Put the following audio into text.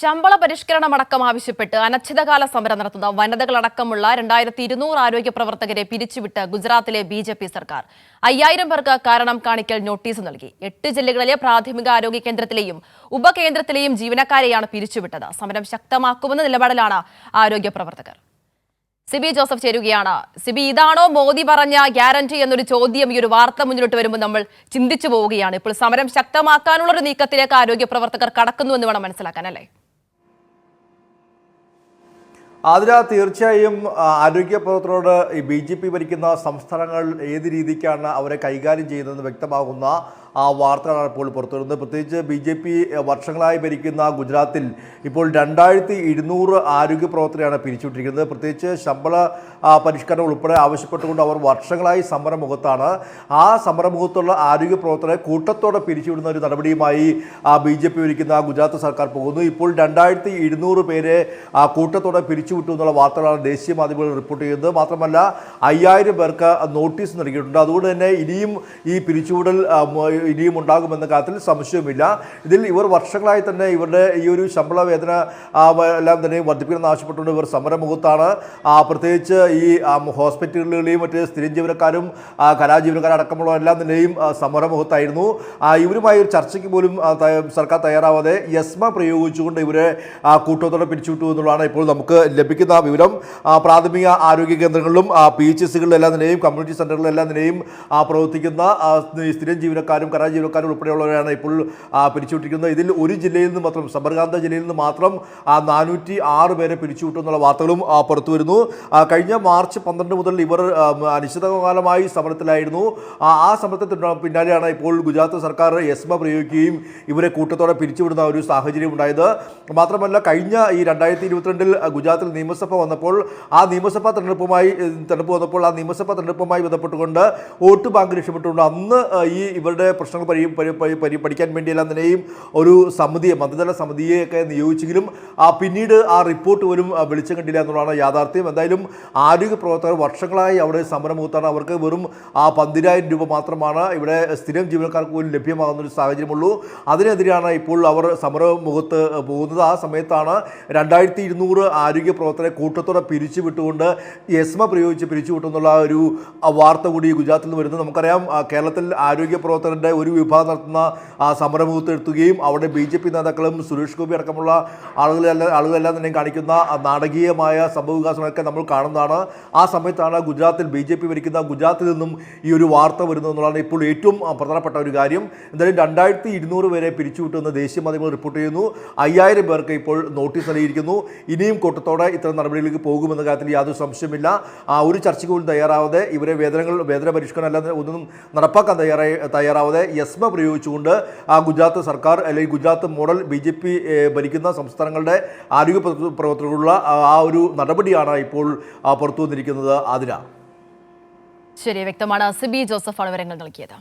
ശമ്പള പരിഷ്കരണമടക്കം ആവശ്യപ്പെട്ട് അനച്ഛിതകാല സമരം നടത്തുന്ന വനിതകളടക്കമുള്ള രണ്ടായിരത്തി ഇരുന്നൂറ് ആരോഗ്യ പ്രവർത്തകരെ പിരിച്ചുവിട്ട് ഗുജറാത്തിലെ ബി ജെ പി സർക്കാർ. അയ്യായിരം പേർക്ക് കാരണം കാണിക്കൽ നോട്ടീസ് നൽകി. എട്ട് ജില്ലകളിലെ പ്രാഥമിക ആരോഗ്യ കേന്ദ്രത്തിലെയും ഉപകേന്ദ്രത്തിലെയും ജീവനക്കാരെയാണ് പിരിച്ചുവിട്ടത്. സമരം ശക്തമാക്കുമെന്ന നിലപാടിലാണ് ആരോഗ്യ പ്രവർത്തകർ. സിബി ജോസഫ് ചേരുകയാണ്. സിബി ഇതാണോ മോദി പറഞ്ഞ ഗ്യാരണ്ടി എന്നൊരു ചോദ്യം ഈ ഒരു വാർത്ത മുന്നിലോട്ട് വരുമ്പോൾ നമ്മൾ ചിന്തിച്ചു പോവുകയാണ്. ഇപ്പോൾ സമരം ശക്തമാക്കാനുള്ള ഒരു നീക്കത്തിലേക്ക് ആരോഗ്യ പ്രവർത്തകർ കടക്കുന്നു എന്ന് വേണം മനസ്സിലാക്കാൻ അല്ലേ? ആതിര തീർച്ചയായും ആരോഗ്യ പ്രവർത്തനോട് ഈ ബി ജെ പി ഭരിക്കുന്ന സംസ്ഥാനങ്ങൾ ഏത് രീതിക്കാണ് അവരെ കൈകാര്യം ചെയ്യുന്നതെന്ന് വ്യക്തമാകുന്ന വാർത്തകളാണ് ഇപ്പോൾ പുറത്തു വരുന്നത് പ്രത്യേകിച്ച് ബി ജെ പി വർഷങ്ങളായി ഭരിക്കുന്ന ഗുജറാത്തിൽ ഇപ്പോൾ രണ്ടായിരത്തി ഇരുന്നൂറ് ആരോഗ്യ പ്രവർത്തനയാണ് പിരിച്ചുവിട്ടിരിക്കുന്നത്. പ്രത്യേകിച്ച് ശമ്പള പരിഷ്കരണം ഉൾപ്പെടെ ആവശ്യപ്പെട്ടുകൊണ്ട് അവർ വർഷങ്ങളായി സമരമുഖത്താണ്. ആ സമരമുഖത്തുള്ള ആരോഗ്യ പ്രവർത്തകരെ കൂട്ടത്തോടെ പിരിച്ചുവിടുന്ന ഒരു നടപടിയുമായി ബി ജെ പി ഭരിക്കുന്ന ഗുജറാത്ത് സർക്കാർ പോകുന്നു. ഇപ്പോൾ രണ്ടായിരത്തി ഇരുന്നൂറ് പേരെ ആ, കൂട്ടത്തോടെ പിരിച്ചുവിട്ടു എന്നുള്ള വാർത്തകളാണ് ദേശീയ മാധ്യമങ്ങൾ റിപ്പോർട്ട് ചെയ്യുന്നത്. മാത്രമല്ല അയ്യായിരം പേർക്ക് നോട്ടീസ് നൽകിയിട്ടുണ്ട്. അതുകൊണ്ട് തന്നെ ഇനിയും ഈ പിരിച്ചുവിടൽ ആ, ഇനിയും ഉണ്ടാകുമെന്ന കാര്യത്തിൽ സംശയവുമില്ല. ഇതിൽ ഇവർ വർഷങ്ങളായി തന്നെ ഇവരുടെ ഈ ഒരു ശമ്പള വേതന ആ, എല്ലാം തന്നെ വർദ്ധിപ്പിക്കണമെന്ന് ആവശ്യപ്പെട്ടുകൊണ്ട് ഇവർ സമരമുഖത്താണ്. പ്രത്യേകിച്ച് ഈ ഹോസ്പിറ്റലുകളിലെയും മറ്റ് സ്ഥിരം ജീവനക്കാരും കലാജീവനക്കാരടക്കമുള്ള എല്ലാം തന്നെയും സമരമുഖത്തായിരുന്നു. ഇവരുമായി ഒരു ചർച്ചയ്ക്ക് പോലും സർക്കാർ തയ്യാറാവാതെ യസ്മ പ്രയോഗിച്ചുകൊണ്ട് ഇവരെ കൂട്ടത്തോടെ പിരിച്ചുവിട്ടു എന്നുള്ളതാണ് ഇപ്പോൾ നമുക്ക് ലഭിക്കുന്ന വിവരം. പ്രാഥമിക ആരോഗ്യ കേന്ദ്രങ്ങളിലും പി എച്ച് എല്ലാം തന്നെയും കമ്മ്യൂണിറ്റി സെന്ററുകളിലെല്ലാം തന്നെയും പ്രവർത്തിക്കുന്ന സ്ഥിരം ജീവനക്കാരും കരാർ ജീവനക്കാരും ഉൾപ്പെടെയുള്ളവരാണ് ഇപ്പോൾ പിരിച്ചുവിട്ടിരിക്കുന്നത്. ഇതിൽ ഒരു ജില്ലയിൽ നിന്ന് മാത്രം സബർഗാന്ത ജില്ലയിൽ നിന്ന് മാത്രം നാനൂറ്റി ആറ് പേരെ പിരിച്ചുവിട്ടു എന്നുള്ള വാർത്തകളും പുറത്തു വരുന്നു. കഴിഞ്ഞ മാർച്ച് പന്ത്രണ്ട് മുതൽ ഇവർ അനിശ്ചിതകാലമായി സമരത്തിലായിരുന്നു. ആ സമരത്തിന് പിന്നാലെയാണ് ഇപ്പോൾ ഗുജറാത്ത് സർക്കാർ എസ്മ പ്രയോഗിക്കുകയും ഇവരെ കൂട്ടത്തോടെ പിരിച്ചുവിടുന്ന ഒരു സാഹചര്യം ഉണ്ടായത്. മാത്രമല്ല കഴിഞ്ഞ ഈ രണ്ടായിരത്തി ഇരുപത്തിരണ്ടിൽ ഗുജറാത്തിൽ നിയമസഭ വന്നപ്പോൾ ആ നിയമസഭാ തെരഞ്ഞെടുപ്പുമായി തെരഞ്ഞെടുപ്പ് വന്നപ്പോൾ ആ നിയമസഭാ തെരഞ്ഞെടുപ്പുമായി ബന്ധപ്പെട്ടുകൊണ്ട് വോട്ട് ബാങ്ക് രക്ഷപ്പെട്ടുകൊണ്ട് അന്ന് ഈ ഇവരുടെ പ്രശ്നങ്ങൾ പരി പരി- പഠിക്കാൻ വേണ്ടിയെല്ലാം തന്നെയും ഒരു സമിതിയെ മന്ത്രിതല സമിതിയെയൊക്കെ നിയോഗിച്ചെങ്കിലും ആ പിന്നീട് ആ റിപ്പോർട്ട് പോലും വിളിച്ചു കണ്ടില്ല എന്നുള്ളതാണ് യാഥാർത്ഥ്യം. എന്തായാലും ആരോഗ്യ പ്രവർത്തകർ വർഷങ്ങളായി അവിടെ സമരമുഖത്താണ് അവർക്ക് വെറും ആ പന്തിരായിരം രൂപ മാത്രമാണ് ഇവിടെ സ്ഥിരം ജീവനക്കാർക്ക് പോലും ലഭ്യമാകുന്ന ഒരു സാഹചര്യമുള്ളൂ. അതിനെതിരെയാണ് ഇപ്പോൾ അവർ സമരമുഖത്ത് പോകുന്നത്. ആ സമയത്താണ് രണ്ടായിരത്തി ഇരുന്നൂറ് ആരോഗ്യ പ്രവർത്തകരെ കൂട്ടത്തോടെ പിരിച്ചു വിട്ടുകൊണ്ട് യസ്മ പ്രയോഗിച്ച് പിരിച്ചു വിട്ടുന്നുള്ള ഒരു വാർത്ത കൂടി ഗുജറാത്തിൽ നിന്ന് വരുന്നത് നമുക്കറിയാം. കേരളത്തിൽ ആരോഗ്യ പ്രവർത്തകരുടെ ഒരു വിഭാഗം നടത്തുന്ന ആ, സമരമുഖത്ത് എത്തുകയും അവിടെ ബി ജെ പി നേതാക്കളും സുരേഷ് ഗോപി അടക്കമുള്ള ആളുകളെല്ലാം ആളുകളെല്ലാം തന്നെ കാണിക്കുന്ന നാടകീയമായ സംഭവവികാസങ്ങളൊക്കെ നമ്മൾ കാണുന്നതാണ്. ആ സമയത്താണ് ഗുജറാത്തിൽ ബി ജെ പി ഭരിക്കുന്ന ഗുജറാത്തിൽ നിന്നും ഈ ഒരു വാർത്ത വരുന്നത് എന്നുള്ളതാണ് ഇപ്പോൾ ഏറ്റവും പ്രധാനപ്പെട്ട ഒരു കാര്യം. എന്തായാലും രണ്ടായിരത്തി ഇരുന്നൂറ് പേരെ പിരിച്ചുവിട്ടുമെന്ന് ദേശീയ മാധ്യമങ്ങൾ റിപ്പോർട്ട് ചെയ്യുന്നു. അയ്യായിരം പേർക്ക് ഇപ്പോൾ നോട്ടീസ് നൽകിയിരിക്കുന്നു. ഇനിയും കൂട്ടത്തോടെ ഇത്തരം നടപടികളിലേക്ക് പോകുമെന്ന കാര്യത്തിൽ യാതൊരു സംശയമില്ല ആ ഒരു ചർച്ചയ്ക്ക് പോലും തയ്യാറാവാതെ ഇവരെ വേതനങ്ങൾ വേതന പരിഷ്കരണം അല്ലാതെ ഒന്നും നടപ്പാക്കാൻ തയ്യാറായി തയ്യാറാവാതെ യസ്മ പ്രയോഗിച്ചുകൊണ്ട് ആ ഗുജറാത്ത് സർക്കാർ അല്ലെങ്കിൽ Gujarat model B J P ഭരിക്കുന്ന സംസ്ഥാനങ്ങളുടെ ആരോഗ്യ പ്രവർത്ത- പ്രവർത്തകരുള്ള ആ- ഒരു നടപടിയാണ് ഇപ്പോൾ പുറത്തു വന്നിരിക്കുന്നത് ആതിര. ശരി വ്യക്തമാണ്. സിബി ജോസഫാണ് വിവരങ്ങൾ നൽകിയത്.